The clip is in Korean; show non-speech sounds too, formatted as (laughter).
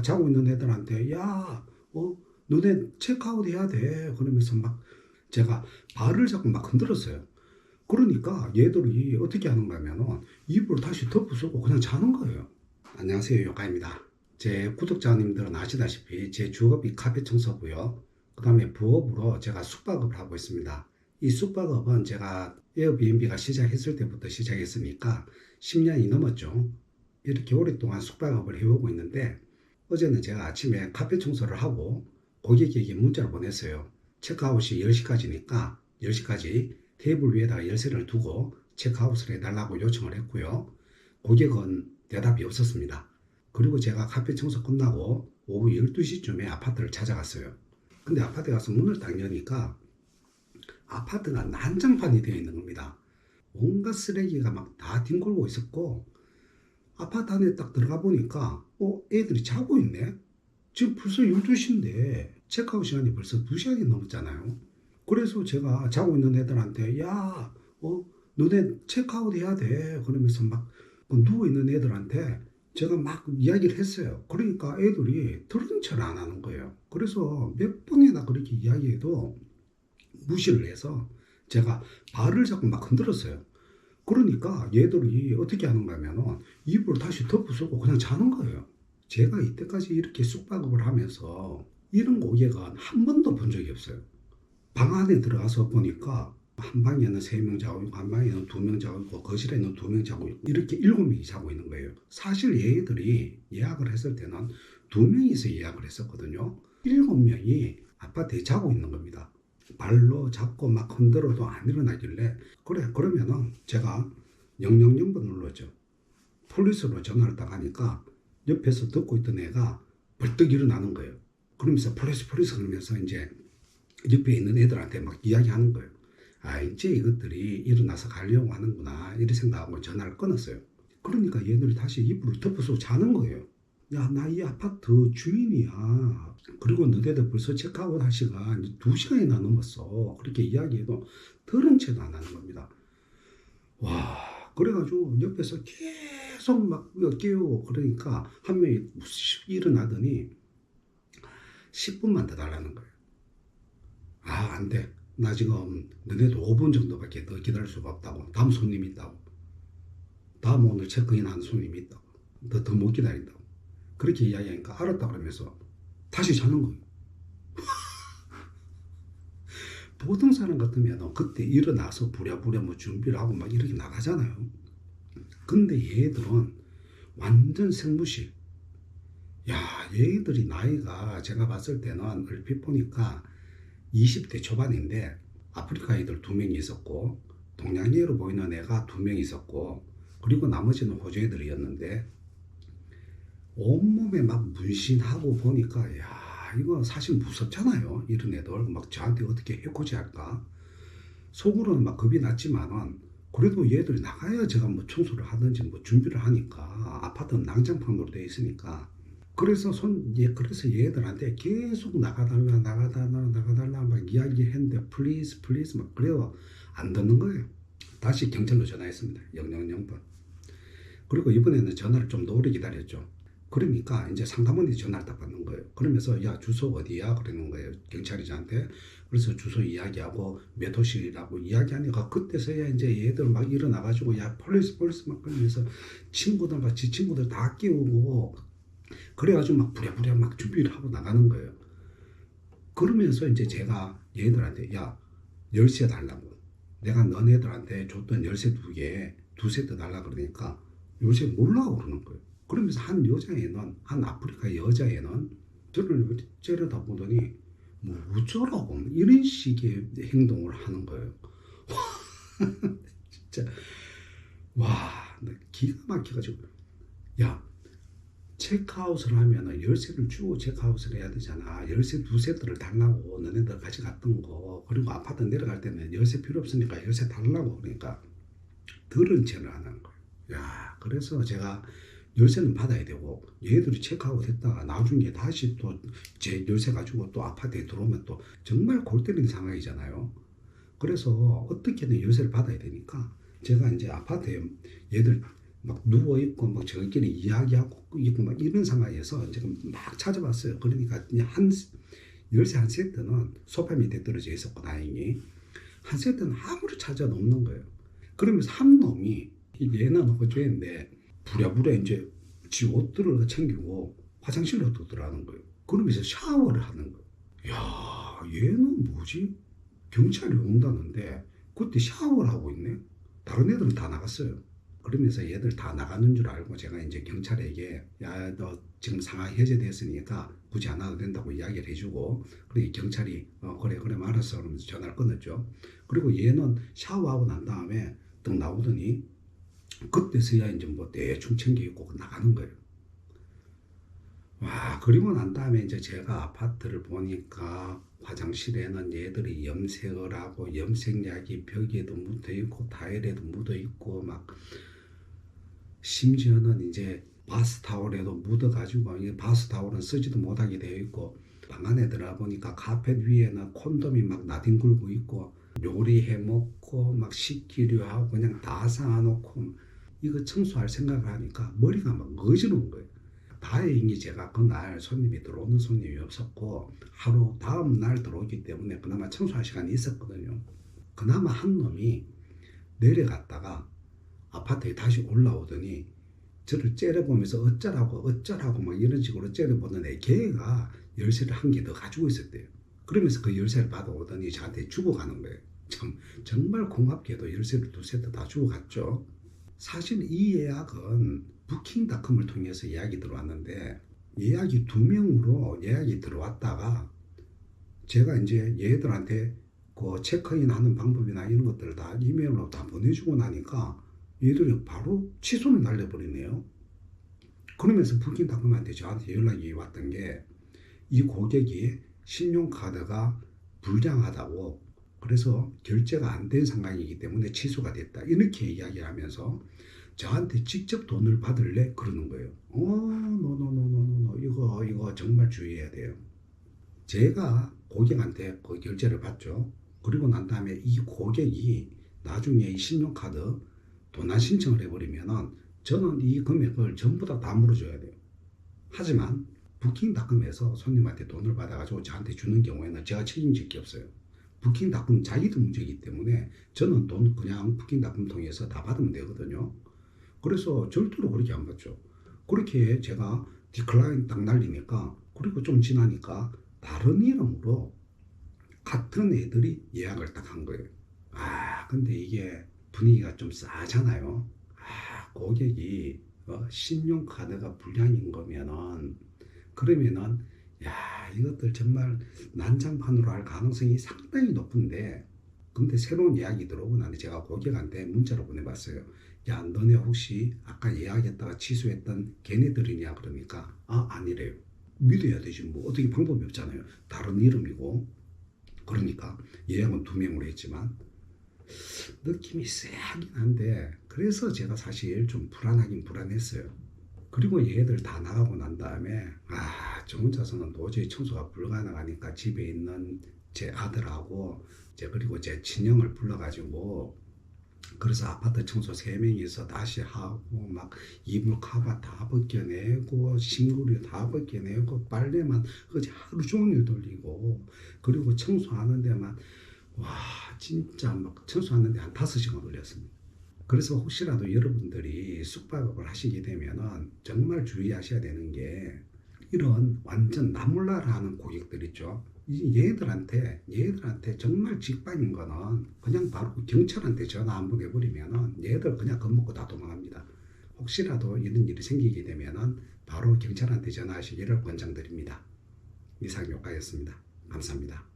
자고 있는 애들한테 야, 어, 너네 체크아웃 해야 돼. 그러면서 막 제가 발을 자꾸 막 흔들었어요. 그러니까 얘들이 어떻게 하는가 하면은 이불을 다시 덮어쓰고 그냥 자는 거예요. 안녕하세요. 요가입니다. 제 구독자님들은 아시다시피 제 주업이 카페 청소고요. 그 다음에 부업으로 제가 숙박업을 하고 있습니다. 이 숙박업은 제가 에어비앤비가 시작했을 때부터 시작했으니까 10년이 넘었죠. 이렇게 오랫동안 숙박업을 해오고 있는데 어제는 제가 아침에 카페 청소를 하고 고객에게 문자를 보냈어요. 체크아웃이 10시까지니까 10시까지 테이블 위에다가 열쇠를 두고 체크아웃을 해달라고 요청을 했고요. 고객은 대답이 없었습니다. 그리고 제가 카페 청소 끝나고 오후 12시쯤에 아파트를 찾아갔어요. 근데 아파트에 가서 문을 딱 여니까 아파트가 난장판이 되어 있는 겁니다. 온갖 쓰레기가 막 다 뒹굴고 있었고 아파트 안에 딱 들어가 보니까 어 애들이 자고 있네. 지금 벌써 12시인데 체크아웃 시간이 벌써 2시간이 넘었잖아요. 그래서 제가 자고 있는 애들한테 야, 어 너네 체크아웃 해야 돼. 그러면서 막 누워 있는 애들한테 제가 막 이야기를 했어요. 그러니까 애들이 들은 척을 안 하는 거예요. 그래서 몇 번이나 그렇게 이야기해도 무시를 해서 제가 발을 자꾸 막 흔들었어요. 그러니까 얘들이 어떻게 하는가 하면은 이불을 다시 덮어 쓰고 그냥 자는 거예요. 제가 이때까지 이렇게 숙박업을 하면서 이런 고객은 한 번도 본 적이 없어요. 방 안에 들어가서 보니까 한 방에는 세 명 자고 있고 한 방에는 두 명 자고 있고 거실에는 두 명 자고 있고 이렇게 일곱 명이 자고 있는 거예요. 사실 얘들이 예약을 했을 때는 두 명이서 예약을 했었거든요. 일곱 명이 아파트에 자고 있는 겁니다. 발로 잡고 막 흔들어도 안 일어나길래 그래 그러면은 제가 000번 눌렀죠. 폴리스로 전화를 딱 하니까 옆에서 듣고 있던 애가 벌떡 일어나는 거예요. 그러면서 폴리스 폴리스 그러면서 이제 옆에 있는 애들한테 막 이야기하는 거예요. 아 이제 이것들이 일어나서 가려고 하는구나 이렇게 생각하고 전화를 끊었어요. 그러니까 얘들이 다시 이불을 덮어서 자는 거예요. 야 나 이 아파트 주인이야. 그리고 너네들 벌써 체크아웃 할 시간 2시간이나 넘었어. 그렇게 이야기해도 들은 채도 안 하는 겁니다. 와 그래가지고 옆에서 계속 막 깨우고 그러니까 한 명이 씩 일어나더니 10분만 더 달라는 거예요. 아, 안 돼. 나 지금 너네도 5분 정도밖에 더 기다릴 수가 없다고. 다음 손님이 있다고. 다음 오늘 체크인 하는 손님이 있다고. 너더못 기다린다고. 그렇게 이야기하니까 알았다 그러면서 다시 자는 거예요. (laughs) 보통 사람 같으면 그때 일어나서 부랴부랴 뭐 준비를 하고 막 이렇게 나가잖아요. 근데 얘들은 완전 생무실. 야, 얘들이 나이가 제가 봤을 때는 얼핏 보니까 20대 초반인데 아프리카 애들 두 명이 있었고 동양인으로 보이는 애가 두 명 있었고 그리고 나머지는 호주 애들이었는데 온몸에 막 문신하고 보니까 야 이거 사실 무섭잖아요 이런 애들 막 저한테 어떻게 해코지 할까 속으로는 막 겁이 났지만은 그래도 얘들이 나가야 제가 뭐 청소를 하든지 뭐 준비를 하니까 아파트는 난장판으로 되어 있으니까 그래서 손, 예, 그래서 얘들한테 계속 나가달라, 나가달라, 나가달라 막 이야기했는데, 플리즈, 플리즈 막 그래요. 안 듣는 거예요. 다시 경찰로 전화했습니다. 000번. 그리고 이번에는 전화를 좀 더 오래 기다렸죠. 그러니까 이제 상담원이 전화를 딱 받는 거예요. 그러면서 야 주소 어디야? 그러는 거예요. 경찰이 저한테. 그래서 주소 이야기하고 몇 호실이라고 이야기하니까 그때서야 이제 얘들 막 일어나가지고 야 폴리스 폴리스 막 그러면서 친구들 막 지 친구들 다 깨우고 그래가지고 막 부랴부랴 막 준비를 하고 나가는 거예요. 그러면서 이제 제가 얘들한테 야 열쇠 달라고 내가 너네들한테 줬던 열쇠 두 개, 두 세트 달라 그러니까 열쇠 몰라고 그러는 거예요. 그러면서 한 여자애는 한 아프리카 여자애는 저를 째려다 보더니 뭐 어쩌라고 이런 식의 행동을 하는 거예요. (laughs) 진짜 와, 나 기가 막혀가지고 야 체크아웃을 하면 열쇠를 주고 체크아웃을 해야 되잖아. 열쇠 두 세트를 달라고 너네들 같이 갔던 거. 그리고 아파트 내려갈 때는 열쇠 필요 없으니까 열쇠 달라고 그러니까 들은 채를 안 하는 거예요. 야, 그래서 제가 열쇠는 받아야 되고 얘들이 체크아웃 했다가 나중에 다시 또 제 열쇠 가지고 또 아파트에 들어오면 또 정말 골 때리는 상황이잖아요. 그래서 어떻게든 열쇠를 받아야 되니까 제가 이제 아파트에 얘들 막 누워 있고 막 저희끼리 이야기하고 있고 막 이런 상황에서 지금 막 찾아봤어요. 그러니까 한 열쇠 한 세트는 소파 밑에 떨어져 있었고 다행히 한 세트는 아무리 찾아도 없는 거예요. 그러면서 한 놈이 이 얘는 호주인데 부랴부랴 이제 지 옷들을 챙기고 화장실로 또 들어가는 거예요. 그러면서 샤워를 하는 거예요. 야 얘는 뭐지? 경찰이 온다는데 그때 샤워를 하고 있네. 다른 애들은 다 나갔어요. 그러면서 얘들 다 나가는 줄 알고 제가 이제 경찰에게 야 너 지금 상황이 해제됐으니까 굳이 안 와도 된다고 이야기를 해주고 그리고 경찰이 어 그래 그래 알았어 그러면서 전화를 끊었죠. 그리고 얘는 샤워하고 난 다음에 딱 나오더니 그때서야 이제 뭐 대충 챙겨 입고 나가는 거예요. 와 그리고 난 다음에 이제 제가 아파트를 보니까 화장실에는 얘들이 염색을 하고 염색약이 벽에도 묻어 있고 타일에도 묻어 있고 막 심지어는 이제 바스타올에도 묻어 가지고 이 바스타올은 쓰지도 못하게 되어 있고 방 안에 들어가 보니까 카펫 위에는 콘돔이 막 나뒹굴고 있고 요리해 먹고 막 식기류 하고 그냥 다 쌓아놓고 이거 청소할 생각을 하니까 머리가 막 어지러운 거예요. 다행히 제가 그날 손님이 들어오는 손님이 없었고 하루 다음 날 들어오기 때문에 그나마 청소할 시간이 있었거든요. 그나마 한 놈이 내려갔다가 아파트에 다시 올라오더니 저를 째려보면서 어쩌라고 어쩌라고 막 이런 식으로 째려보는데 걔가 열쇠를 한 개 더 가지고 있었대요. 그러면서 그 열쇠를 받아오더니 저한테 주고 가는 거예요. 참 정말 고맙게도 열쇠를 두 세트 다 주고 갔죠. 사실 이 예약은 부킹닷컴을 통해서 예약이 들어왔는데 예약이 두 명으로 예약이 들어왔다가 제가 이제 얘들한테 그 체크인 하는 방법이나 이런 것들을 다 이메일로 다 보내주고 나니까 얘들이 바로 취소를 날려버리네요. 그러면서 부킹닷컴한테 저한테 연락이 왔던 게 이 고객이 신용카드가 불량하다고 그래서 결제가 안 된 상황이기 때문에 취소가 됐다. 이렇게 이야기를 하면서 저한테 직접 돈을 받을래? 그러는 거예요. 어, 노노노노노 이거 이거 정말 주의해야 돼요. 제가 고객한테 그 결제를 받죠. 그리고 난 다음에 이 고객이 나중에 이 신용카드 도난 신청을 해버리면은 저는 이 금액을 전부 다 다 물어줘야 돼요. 하지만 부킹닷컴에서 손님한테 돈을 받아가지고 저한테 주는 경우에는 제가 책임질 게 없어요. 부킹닷컴 자기도 문제이기 때문에 저는 돈 그냥 부킹닷컴 통해서 다 받으면 되거든요. 그래서 절대로 그렇게 안 받죠. 그렇게 제가 디클라인 딱 날리니까 그리고 좀 지나니까 다른 이름으로 같은 애들이 예약을 딱 한 거예요. 아 근데 이게 분위기가 좀 싸잖아요. 아 고객이 어, 신용카드가 불량인 거면은 그러면은 야 이것들 정말 난장판으로 할 가능성이 상당히 높은데 근데 새로운 예약이 들어오고 나니 제가 고객한테 문자로 보내봤어요. 야 너네 혹시 아까 예약했다가 취소했던 걔네들이냐 그러니까 아 아니래요. 믿어야 되지 뭐 어떻게 방법이 없잖아요. 다른 이름이고 그러니까 예약은 두 명으로 했지만 느낌이 쎄하긴 한데 그래서 제가 사실 좀 불안하긴 불안했어요. 그리고 얘들 다 나가고 난 다음에 아 저 혼자서는 도저히 청소가 불가능하니까 집에 있는 제 아들하고 제 그리고 제 친형을 불러가지고 그래서 아파트 청소 세 명이서 다시 하고 막 이불 카바 다 벗겨내고 심구류 다 벗겨내고 빨래만 어제 하루 종일 돌리고 그리고 청소하는 데만 와 진짜 막 청소하는 데 한 다섯 시간 걸렸습니다. 그래서 혹시라도 여러분들이 숙박업을 하시게 되면은 정말 주의하셔야 되는 게 이런 완전 나몰라라 하는 고객들 있죠. 이 얘들한테 얘들한테 정말 직방인 거는 그냥 바로 경찰한테 전화 한번 해버리면은 얘들 그냥 겁먹고 다 도망갑니다. 혹시라도 이런 일이 생기게 되면은 바로 경찰한테 전화하시기를 권장드립니다. 이상 효과였습니다. 감사합니다.